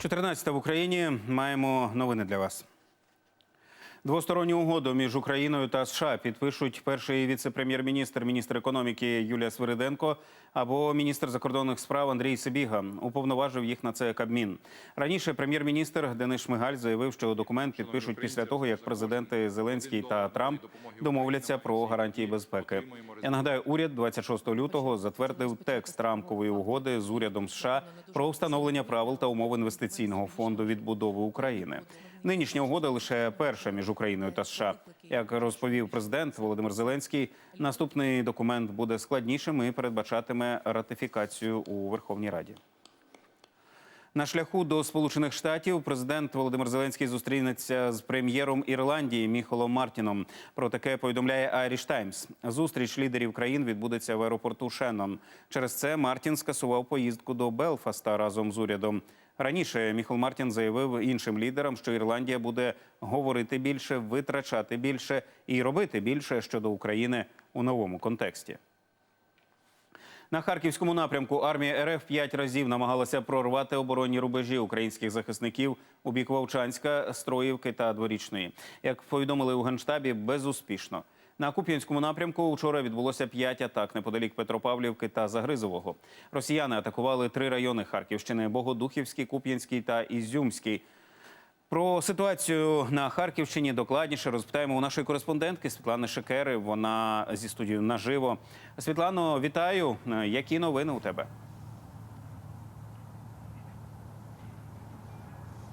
14 в Україні маємо новини для вас. Двосторонню угоду між Україною та США підпишуть перший віце-прем'єр-міністр, міністр економіки Юлія Свириденко або міністр закордонних справ Андрій Сибіга. Уповноважив їх на це Кабмін. Раніше прем'єр-міністр Денис Шмигаль заявив, що документ підпишуть після того, як президенти Зеленський та Трамп домовляться про гарантії безпеки. Я нагадаю, уряд 26 лютого затвердив текст рамкової угоди з урядом США про встановлення правил та умов інвестиційного фонду відбудови України. Нинішня угода лише перша між Україною та США. Як розповів президент Володимир Зеленський, наступний документ буде складнішим і передбачатиме ратифікацію у Верховній Раді. На шляху до Сполучених Штатів президент Володимир Зеленський зустрінеться з прем'єром Ірландії Міхолом Мартіном. Про таке повідомляє Irish Times. Зустріч лідерів країн відбудеться в аеропорту Шеннон. Через це Мартін скасував поїздку до Белфаста разом з урядом. Раніше Міхол Мартін заявив іншим лідерам, що Ірландія буде говорити більше, витрачати більше і робити більше щодо України у новому контексті. На харківському напрямку армія РФ п'ять разів намагалася прорвати оборонні рубежі українських захисників у бік Вовчанська, Строївки та Дворічної. Як повідомили у генштабі, безуспішно. На Куп'янському напрямку вчора відбулося п'ять атак неподалік Петропавлівки та Загризового. Росіяни атакували три райони Харківщини: Богодухівський, Куп'янський та Ізюмський. Про ситуацію на Харківщині докладніше розпитаємо у нашої кореспондентки Світлани Шекери. Вона зі студією наживо. Світлано, вітаю. Е, Які новини у тебе?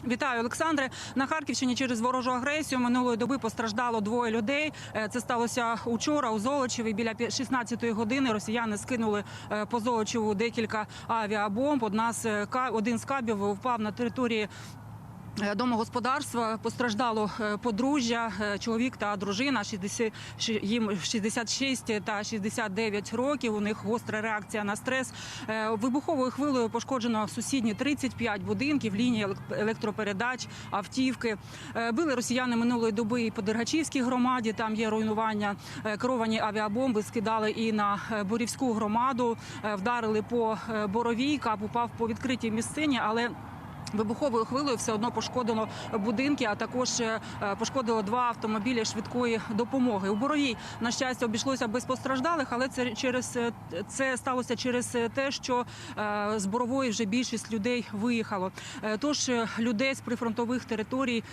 Вітаю, Олександре. На Харківщині через ворожу агресію минулої доби постраждало двоє людей. Е, Це сталося учора у Золочеві. Біля 16-ї години росіяни скинули е, по Золочеву декілька авіабомб. Одна з е, один з кабів впав на території. Е, Домогосподарства постраждало е, подружжя, е, чоловік та дружина. 60, ші- їм 66 та 69 років. У них гостра реакція на стрес. Е, Вибуховою хвилею пошкоджено сусідні 35 будинків, лінії елек- електропередач, автівки. Е, Били росіяни минулої доби і по Дергачівській громаді. Там є руйнування. Е, Керовані авіабомби скидали і на е, Борівську громаду. Е, Вдарили по е, Боровій. Кап упав по відкритій місцині, але Вибуховою хвилею все одно пошкодило будинки, а також е, пошкодило два автомобілі швидкої допомоги. У Боровій, на щастя, обійшлося без постраждалих, але це через е, це сталося через е, те, що з Борової вже більшість людей виїхало. Тож людей з прифронтових територій.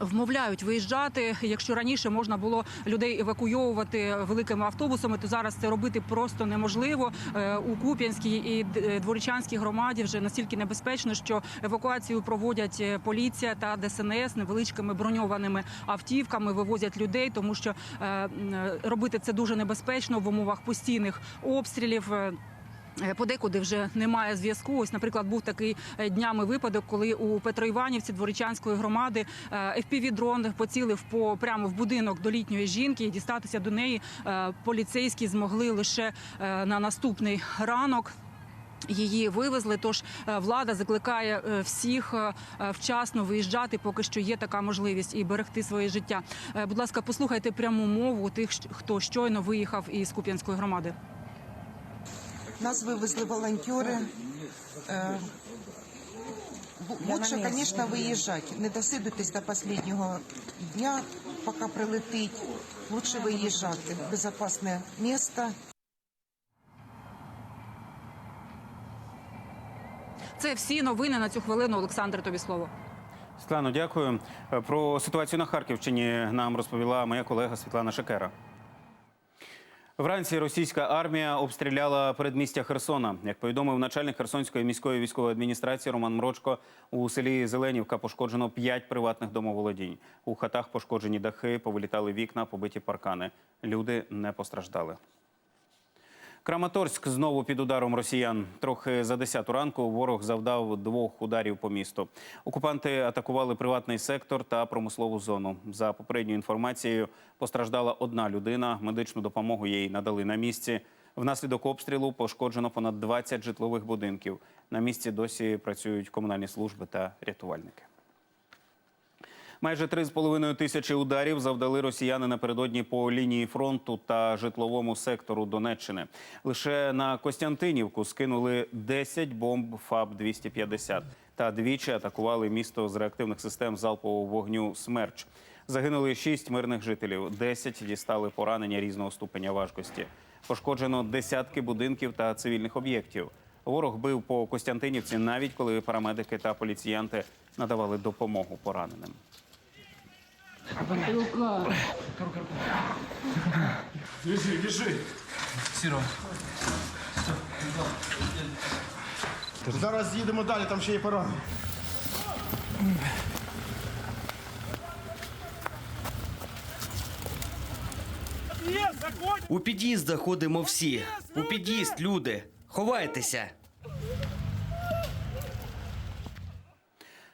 Е, Вмовляють виїжджати. Якщо раніше можна було людей евакуйовувати великими автобусами, то зараз це робити просто неможливо. Е, У Куп'янській і Д- Дворічанській громаді вже настільки небезпечно, що евакуацію проводять е, поліція та ДСНС невеличкими броньованими автівками, вивозять людей, тому що е, е, робити це дуже небезпечно в умовах постійних обстрілів. Е, Е, Подекуди вже немає зв'язку. Ось, наприклад, був такий е, днями випадок, коли у Петроіванівці Дворічанської громади fpv дрон поцілив по прямо в будинок до літньої жінки. І дістатися до неї е, поліцейські змогли лише е, на наступний ранок. Її вивезли, тож е, влада закликає е, всіх е, е, вчасно виїжджати, поки що є така можливість, і берегти своє життя. Е, Будь ласка, послухайте пряму мову тих, хто щойно виїхав із Куп'янської громади. Нас вывезли волонтеры. Э, бу- Лучше, конечно, виїжджати. Не досидитись до останнього дня, поки прилетить. Лучше виїжджати в безпечне місце. Це всі новини на цю хвилину. Олександр, тобі слово. Світлано, дякую. Е, Про ситуацію на Харківщині нам розповіла моя колега Світлана Шекера. Вранці російська армія обстріляла передмістя Херсона. Як повідомив начальник Херсонської міської військової адміністрації Роман Мрочко, у селі Зеленівка пошкоджено п'ять приватних домоволодінь. У хатах пошкоджені дахи, повилітали вікна, побиті паркани. Люди не постраждали. Краматорськ знову під ударом росіян. Трохи за 10 ранку ворог завдав двох ударів по місту. Окупанти атакували приватний сектор та промислову зону. За попередньою інформацією, постраждала одна людина. Медичну допомогу їй надали на місці. Внаслідок обстрілу пошкоджено понад 20 житлових будинків. На місці досі працюють комунальні служби та рятувальники. Майже 3,5 тисячі ударів завдали росіяни напередодні по лінії фронту та житловому сектору Донеччини. Лише на Костянтинівку скинули 10 бомб ФАБ-250. та двічі атакували місто з реактивних систем залпового вогню Смерч. Загинули шість мирних жителів, 10 дістали поранення різного ступеня важкості. Пошкоджено десятки будинків та цивільних об'єктів. Ворог бив по Костянтинівці, навіть коли парамедики та поліціянти надавали допомогу пораненим. Лежи, лежи. Зараз їдемо далі, там ще є поранені. У під'їзд заходимо всі. У під'їзд, люди. Ховайтеся.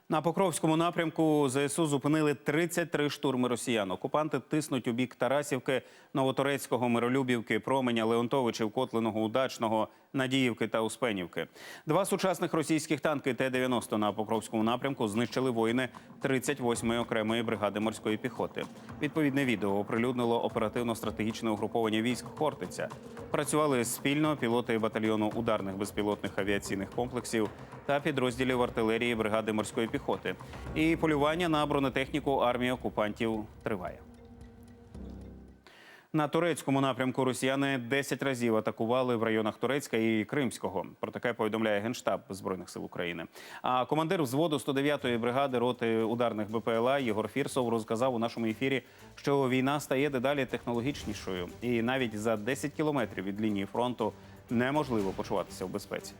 На Покровському напрямку ЗСУ зупинили 33 штурми росіян. Окупанти тиснуть у бік Тарасівки, Новоторецького, Миролюбівки, Променя, Леонтовичів, Котлиного, Удачного, Надіївки та Успенівки. Два сучасних російських танки Т-90 на Покровському напрямку знищили воїни 38-ї окремої бригади морської піхоти. Відповідне відео оприлюднило оперативно-стратегічне угруповання військ Хортиця. Працювали спільно пілоти батальйону ударних безпілотних авіаційних комплексів та підрозділів артилерії бригади морської піхоти. І полювання на бронетехніку армії окупантів триває. На турецькому напрямку росіяни 10 разів атакували в районах Турецька і Кримського. Про таке повідомляє генштаб збройних сил України. А командир взводу 109-ї бригади роти ударних БПЛА Єгор Фірсов розказав у нашому ефірі, що війна стає дедалі технологічнішою, і навіть за 10 кілометрів від лінії фронту неможливо почуватися в безпеці.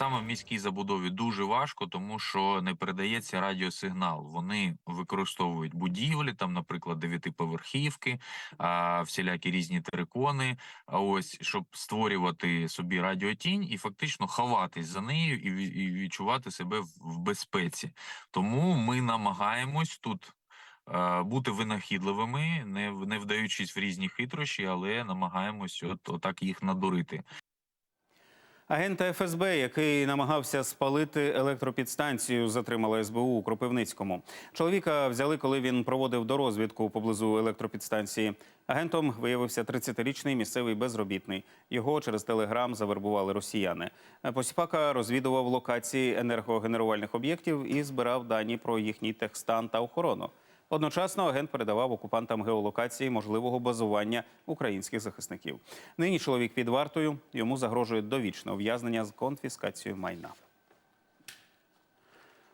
Саме в міській забудові дуже важко, тому що не передається радіосигнал. Вони використовують будівлі, там, наприклад, дев'ятиповерхівки, а, всілякі різні терикони. Ось щоб створювати собі радіотінь і фактично ховатись за нею і, відчувати себе в, безпеці. Тому ми намагаємось тут. Бути винахідливими, не, не вдаючись в різні хитрощі, але намагаємось от, отак їх надурити. Агента ФСБ, який намагався спалити електропідстанцію, затримала СБУ у Кропивницькому. Чоловіка взяли, коли він проводив дорозвідку поблизу електропідстанції. Агентом виявився 30-річний місцевий безробітний. Його через телеграм завербували росіяни. Посіпака розвідував локації енергогенерувальних об'єктів і збирав дані про їхній техстан та охорону. Одночасно агент передавав окупантам геолокації можливого базування українських захисників. Нині чоловік під вартою йому загрожує довічне ув'язнення з конфіскацією майна.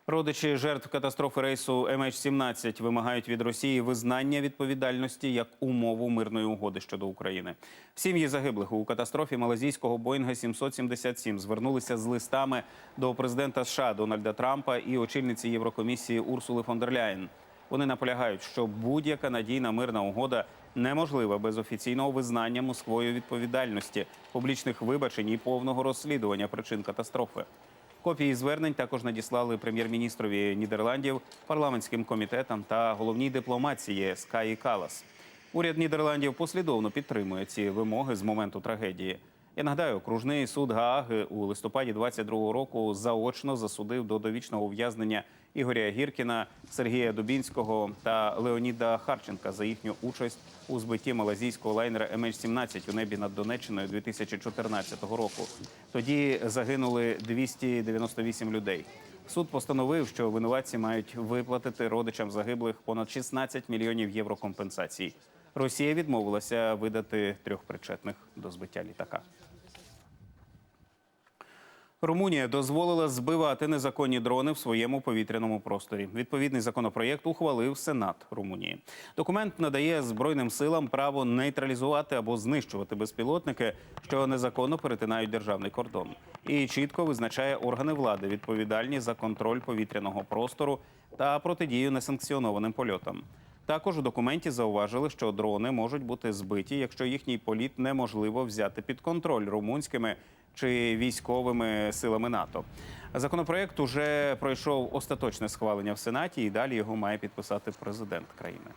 Родичі жертв катастрофи рейсу MH17 вимагають від Росії визнання відповідальності як умову мирної угоди щодо України. Сім'ї загиблих у катастрофі малазійського Боїнга 777 звернулися з листами до президента США Дональда Трампа і очільниці Єврокомісії Урсули фон дер Ляєн. Вони наполягають, що будь-яка надійна мирна угода неможлива без офіційного визнання Москвою відповідальності, публічних вибачень і повного розслідування причин катастрофи. Копії звернень також надіслали прем'єр-міністрові Нідерландів, парламентським комітетам та головній дипломатії ЄС Каї Калас. Уряд Нідерландів послідовно підтримує ці вимоги з моменту трагедії. Я нагадаю, окружний суд Гааги у листопаді 22-го року заочно засудив до довічного ув'язнення Ігоря Гіркіна, Сергія Дубінського та Леоніда Харченка за їхню участь у збитті малазійського лайнера MH17 у небі над Донеччиною 2014 року. Тоді загинули 298 людей. Суд постановив, що винуватці мають виплатити родичам загиблих понад 16 мільйонів євро компенсацій. Росія відмовилася видати трьох причетних до збиття літака. Румунія дозволила збивати незаконні дрони в своєму повітряному просторі. Відповідний законопроєкт ухвалив Сенат Румунії. Документ надає збройним силам право нейтралізувати або знищувати безпілотники, що незаконно перетинають державний кордон, і чітко визначає органи влади, відповідальні за контроль повітряного простору та протидію несанкціонованим польотам. Також у документі зауважили, що дрони можуть бути збиті, якщо їхній політ неможливо взяти під контроль румунськими чи військовими силами НАТО. Законопроект уже пройшов остаточне схвалення в Сенаті, і далі його має підписати президент країни.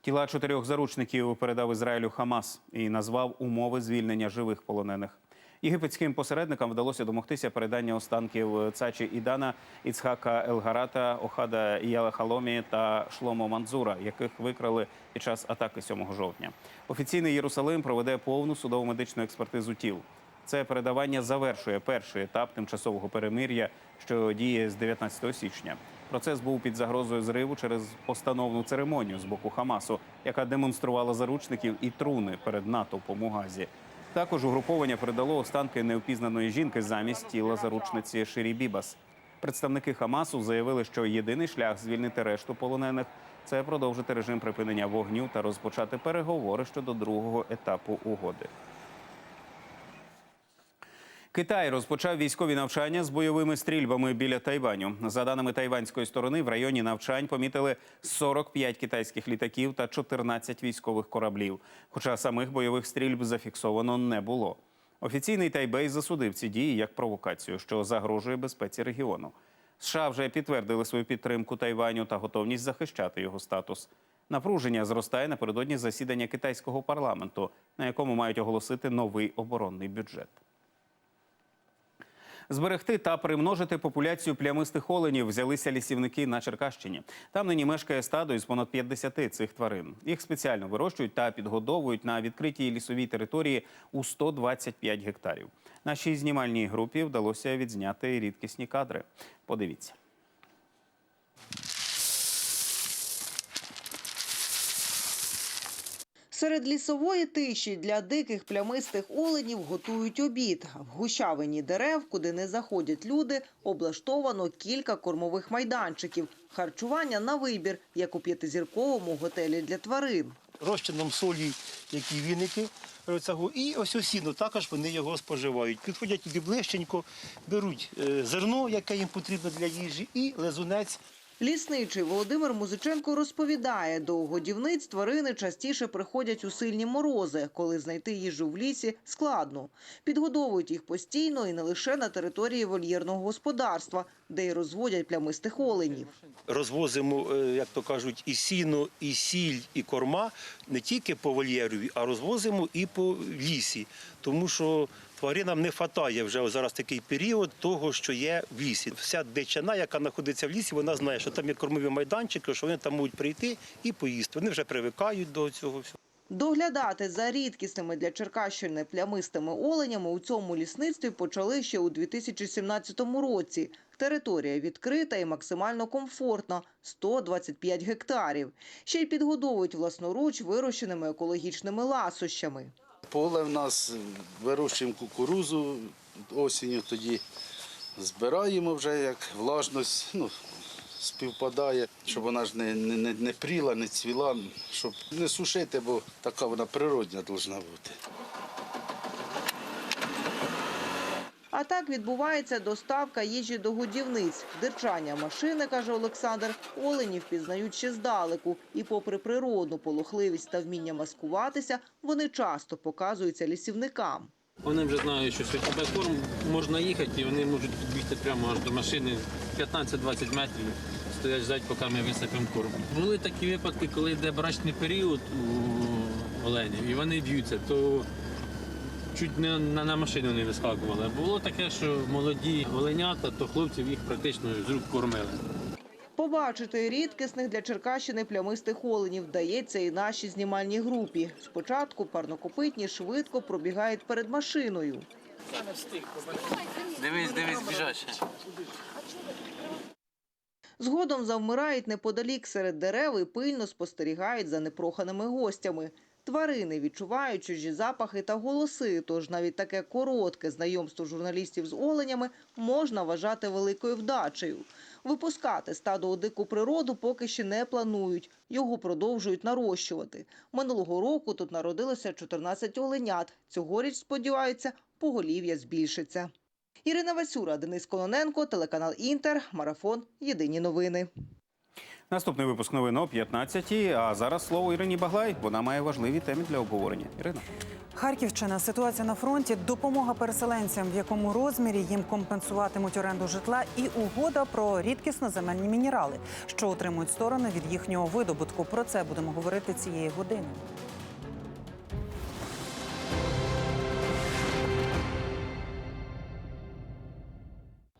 Тіла чотирьох заручників передав Ізраїлю Хамас і назвав умови звільнення живих полонених. Єгипетським посередникам вдалося домогтися передання останків Цачі Ідана, Іцхака Елгарата, Охада Ялахаломі та Шломо Манзура, яких викрали під час атаки 7 жовтня. Офіційний Єрусалим проведе повну судово-медичну експертизу тіл. Це передавання завершує перший етап тимчасового перемир'я, що діє з 19 січня. Процес був під загрозою зриву через постановну церемонію з боку Хамасу, яка демонструвала заручників і труни перед натовпом у Газі. Також угруповання передало останки неопізнаної жінки замість тіла заручниці Ширі Бібас. Представники Хамасу заявили, що єдиний шлях звільнити решту полонених це продовжити режим припинення вогню та розпочати переговори щодо другого етапу угоди. Китай розпочав військові навчання з бойовими стрільбами біля Тайваню. За даними тайванської сторони, в районі навчань помітили 45 китайських літаків та 14 військових кораблів. Хоча самих бойових стрільб зафіксовано не було. Офіційний Тайбей засудив ці дії як провокацію, що загрожує безпеці регіону. США вже підтвердили свою підтримку Тайваню та готовність захищати його статус. Напруження зростає напередодні засідання китайського парламенту, на якому мають оголосити новий оборонний бюджет. Зберегти та примножити популяцію плямистих оленів взялися лісівники на Черкащині. Там нині мешкає стадо із понад 50 цих тварин. Їх спеціально вирощують та підгодовують на відкритій лісовій території у 125 гектарів. Нашій знімальній групі вдалося відзняти рідкісні кадри. Подивіться. Серед лісової тиші для диких плямистих оленів готують обід. В гущавині дерев, куди не заходять люди, облаштовано кілька кормових майданчиків. Харчування на вибір, як у п'ятизірковому готелі для тварин. розчином солі, які віники і ось осіно, також вони його споживають. Підходять туди ближченько, беруть е, зерно, яке їм потрібно для їжі, і лизунець. Лісничий Володимир Музиченко розповідає, до годівниць тварини частіше приходять у сильні морози, коли знайти їжу в лісі складно. Підгодовують їх постійно і не лише на території вольєрного господарства, де й розводять плямистих оленів. Розвозимо, е, як то кажуть, і сіно, і сіль, і корма не тільки по вольєрові, а розвозимо і по лісі. Тому що тваринам не вистачає вже зараз такий період того, що є в лісі. Вся дичина, яка знаходиться в лісі, вона знає, що там є кормові майданчики, що вони там можуть прийти і поїсти. Вони вже привикають до цього всього. Доглядати за рідкісними для Черкащини плямистими оленями у цьому лісництві почали ще у 2017 році. Територія відкрита і максимально комфортна – 125 гектарів. Ще й підгодовують власноруч вирощеними екологічними ласощами. Поле в нас вирощуємо кукурузу осінню, тоді збираємо вже, як влажність ну, співпадає, щоб вона ж не, не, не, пріла, не цвіла, щоб не сушити, бо така вона природня повинна бути. А так відбувається доставка їжі до годівниць. Дирчання машини, каже Олександр, оленів пізнають ще здалеку. І попри природну полохливість та вміння маскуватися, вони часто показуються лісівникам. Вони вже знають, що сьогодні корм можна їхати, і вони можуть підбігти прямо аж до машини 15-20 метрів. Стоять ждать, поки ми висипемо корм. Були такі випадки, коли йде брачний період у оленів, і вони б'ються, то чуть не на, на машину не вискакували. Було таке, що молоді оленята, то хлопців їх практично з рук кормили. Побачити рідкісних для Черкащини плямистих оленів вдається і нашій знімальній групі. Спочатку парнокопитні швидко пробігають перед машиною. Дивись, дивись, біжать. Згодом завмирають неподалік серед дерев і пильно спостерігають за непроханими гостями. Тварини відчувають чужі запахи та голоси, тож навіть таке коротке знайомство журналістів з оленями можна вважати великою вдачею. Випускати стадо у дику природу поки ще не планують. Його продовжують нарощувати. Минулого року тут народилося 14 оленят. Цьогоріч, сподіваються, поголів'я збільшиться. Ірина Васюра, Денис Кононенко, телеканал Інтер, Марафон. Єдині новини. Наступний випуск новин о 15-й. А зараз слово Ірині Баглай. Вона має важливі теми для обговорення. Ірина. Харківщина, ситуація на фронті, допомога переселенцям, в якому розмірі їм компенсуватимуть оренду житла, і угода про рідкісно земельні мінерали, що отримують сторони від їхнього видобутку. Про це будемо говорити цієї години.